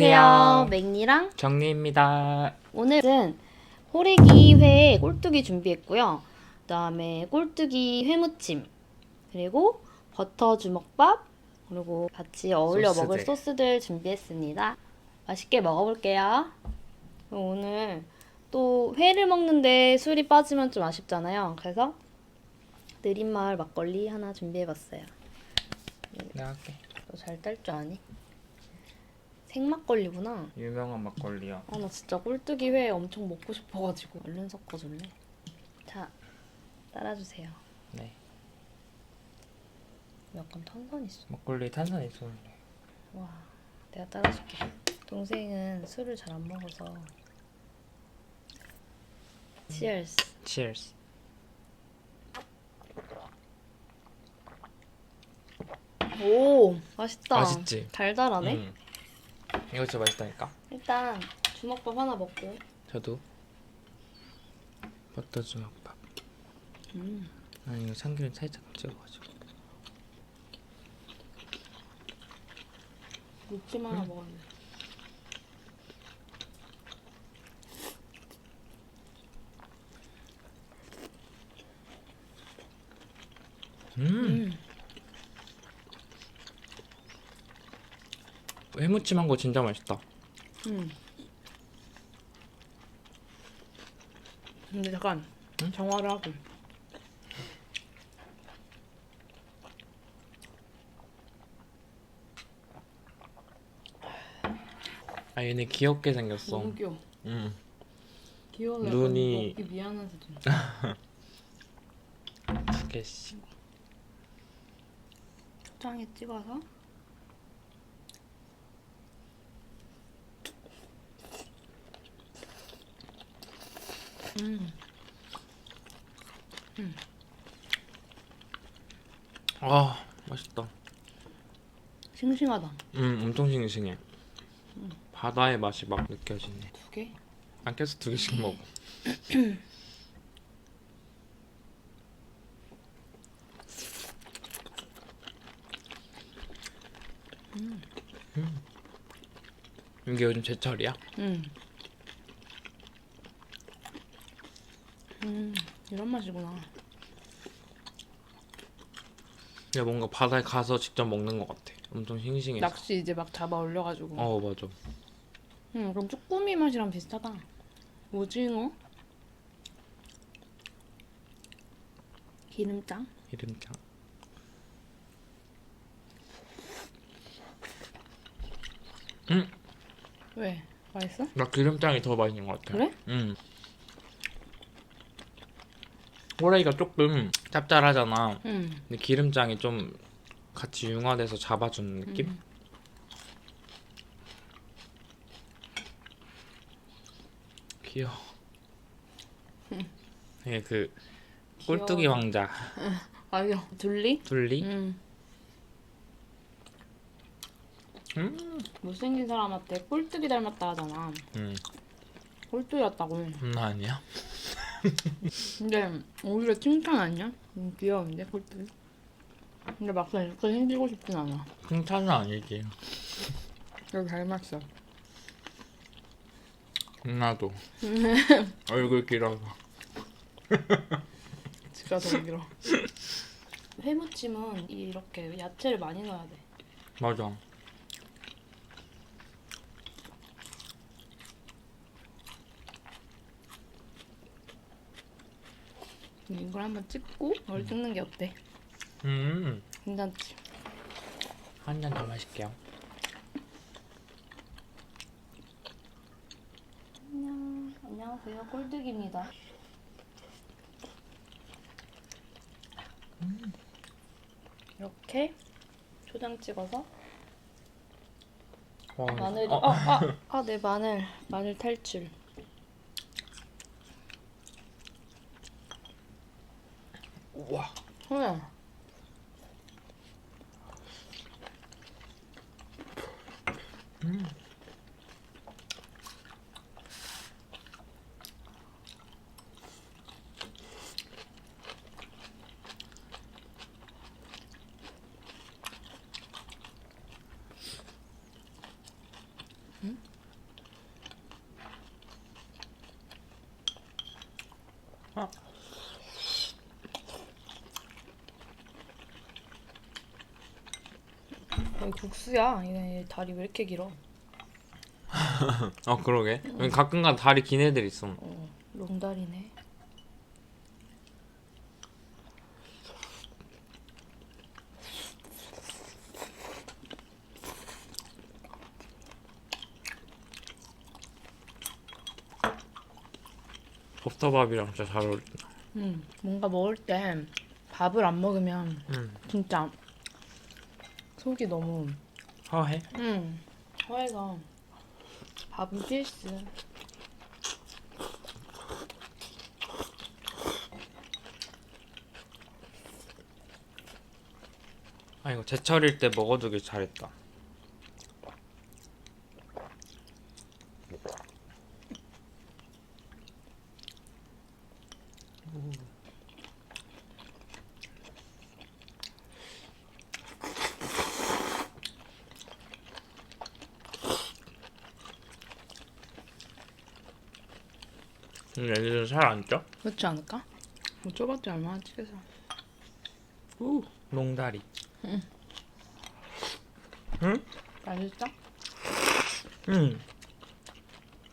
안녕하세요. 맥니랑 정리입니다. 오늘은 호래기 회 꼴뚜기 준비했고요. 그다음에 꼴뚜기 회무침 그리고 버터 주먹밥 그리고 같이 어울려 소스들. 먹을 소스들 준비했습니다. 맛있게 먹어볼게요. 오늘 또 회를 먹는데 술이 빠지면 좀 아쉽잖아요. 그래서 느린마을 막걸리 하나 준비해봤어요. 내가 할게. 너 잘 딸 줄 아니? 생막걸리구나. 유명한 막걸리야. 아 나 진짜 꼴뚜기 회 엄청 먹고 싶어가지고 얼른 섞어줄래? 자 따라주세요. 네. 약간 탄산 있어. 막걸리 탄산 있었는데. 와 내가 따라줄게. 동생은 술을 잘 안 먹어서. Cheers. Cheers. 오 맛있다. 맛있지? 달달하네. 음. 이거 진짜 맛있다니까. 일단 주먹밥 하나 먹고. 저도 버터 주먹밥. 음. 아 이거 참기름 살짝 찍어가지고. 무침 하나 먹었네. 음. 음. 해무침 한 거 진짜 맛있다. 음. 근데 잠깐 응? 정화를 하고. 아 얘네 귀엽게 생겼어. 너무 귀여워. 음. 귀여워. 눈이- 먹기 수준. 두 개씩. 초장에 찍어서. 음. 아 맛있다. 싱싱하다. 음 엄청 싱싱해. 바다의 맛이 막 느껴지네. 두 개? 안 껴서 두 개씩 먹어. 음. 이게 요즘 제철이야? 음. 음, 이런 맛이구나. 야 뭔가 바다에 가서 직접 먹는 것 같아. 엄청 싱싱해. 낚시 이제 막 잡아 올려가지고. 어 맞아. 음, 그럼 쭈꾸미 맛이랑 비슷하다. 오징어? 기름장? 이름장. 음, 왜? 맛있어? 나 기름장이 더 맛있는 것 같아. 그래? 음. 호래기가 조금 짭짤하잖아. 응. 근데 기름장이 좀 같이 융화돼서 잡아주는 느낌? 음. 귀여워. 이게 그 귀여워. 꼴뚜기 왕자 아유, 둘리? 둘리. 응. 음. 못생긴 사람한테 꼴뚜기 닮았다 하잖아. 음. 꼴뚜기였다고. 음 아니야? 근데 오히려 칭찬 아니야? 음, 귀여운데 꼴뚜기? 근데 막상 이렇게 생기고 싶진 않아. 칭찬은 아니지. 여기 닮았어. 나도. 얼굴 길어서. 지가 더 길어. 회무침은 이렇게 야채를 많이 넣어야 돼. 맞아. 이걸 한번 찍고 이걸 찍는 게 어때? 음. 괜찮지? 한 잔 더 마실게요. 안녕. 안녕하세요. 꼴뚜기입니다. 이렇게 초장 찍어서 와, 마늘이 어, 어, 아, 아, 내 마늘 마늘 탈출. 우와. 응. 여기 국수야. 이게 다리 왜 이렇게 길어? 아 그러게. 여기 가끔가다 다리 긴 애들 있어. 어, 롱다리네. 버터밥이랑 진짜 잘 어울린다. 음, 뭔가 먹을 때 밥을 안 먹으면 음. 진짜 속이 너무 허해? 음, 허해가 밥은 필수. 아 이거 제철일 때 먹어두길 잘했다. 음, 얘네들은 살안 쪄? 그렇지 않을까? 뭐 좁았지 얼마나 찌개서. 우 롱다리. 맛있어? 음.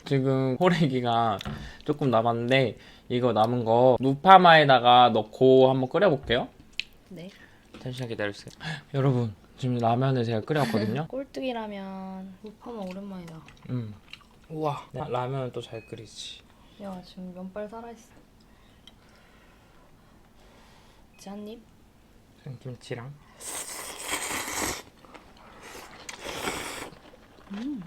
지금 호래기가 조금 남았는데 이거 남은 거 누파마에다가 넣고 한번 끓여볼게요. 네. 잠시만 기다려주세요. 여러분 지금 라면을 제가 끓였거든요. 꼴뚜기 라면 우파마 오랜만이다. 음. 우와 라, 라면은 또 잘 끓이지. 야 지금 면발 살아있어. 입. 김치랑. 음.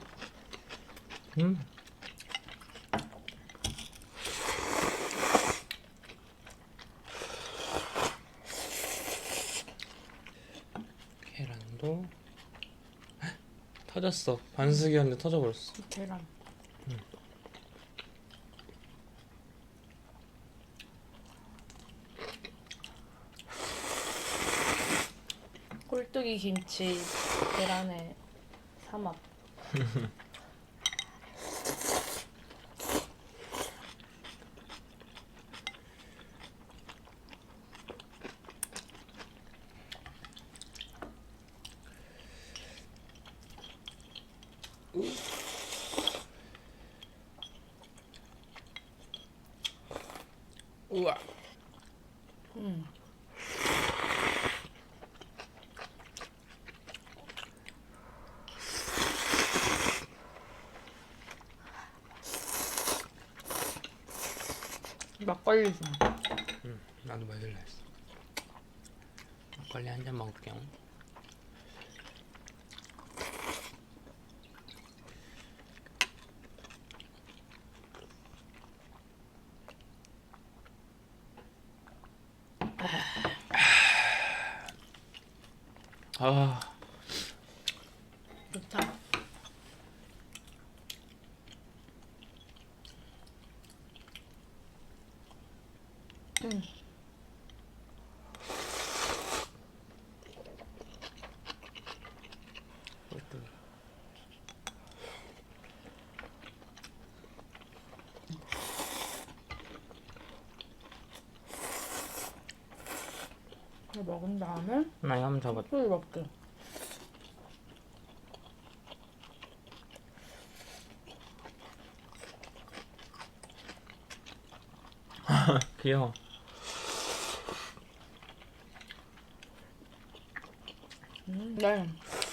계란도 헉, 터졌어. 반숙이었는데 터져버렸어. 계란. 꼴뚜기 김치 계란에 삼합. 우와. 음. 막걸리 좀. 응, 나도 먹을래 했어. 막걸리 한 잔 먹을게요. 아, 좋다. 음. 먹은 다음에 나 이거 한번 잡아. 술 먹게. 귀여워. 음, 네.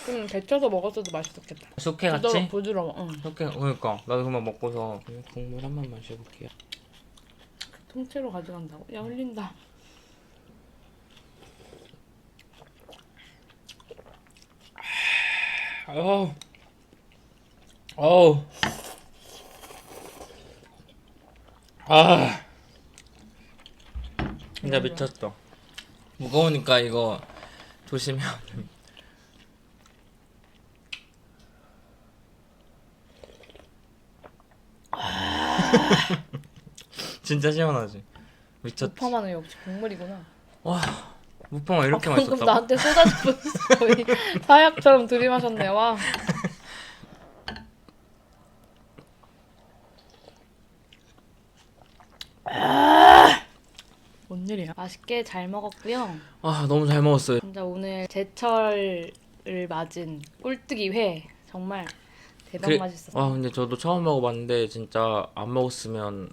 좀 데쳐서 먹었어도 맛있었겠다. 숙회 부드러, 같이? 부드러워. 응. 숙회 그러니까 나도 그만 먹고서 국물 한번 마셔볼게요. 통째로 가져간다고? 야 흘린다. 어우. 어우. 아. 진짜 미쳤어. 무거우니까 이거 조심해야 돼. 진짜 시원하지? 미쳤지? 우파마는 역시 국물이구나. 와, 무평아 이렇게 방금 맛있었다고? 나한테 쏟아지는 거의 사약처럼 들이마셨네. 와. 뭔 일이야? 맛있게 잘 먹었고요. 와, 너무 잘 먹었어요. 진짜 오늘 제철 맞은 꼴뚜기 회 정말 대박 그래- 맛있었어요. 와 근데 저도 처음 먹어봤는데 진짜 안 먹었으면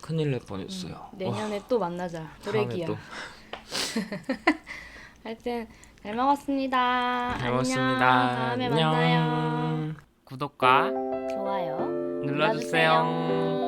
큰일 날 뻔했어요. 와, 내년에 또 만나자. 다음에 도래기야. 또. 하여튼 잘 먹었습니다. 잘 안녕. 먹었습니다. 다음에 안녕. 만나요. 구독과 좋아요. 눌러주세요.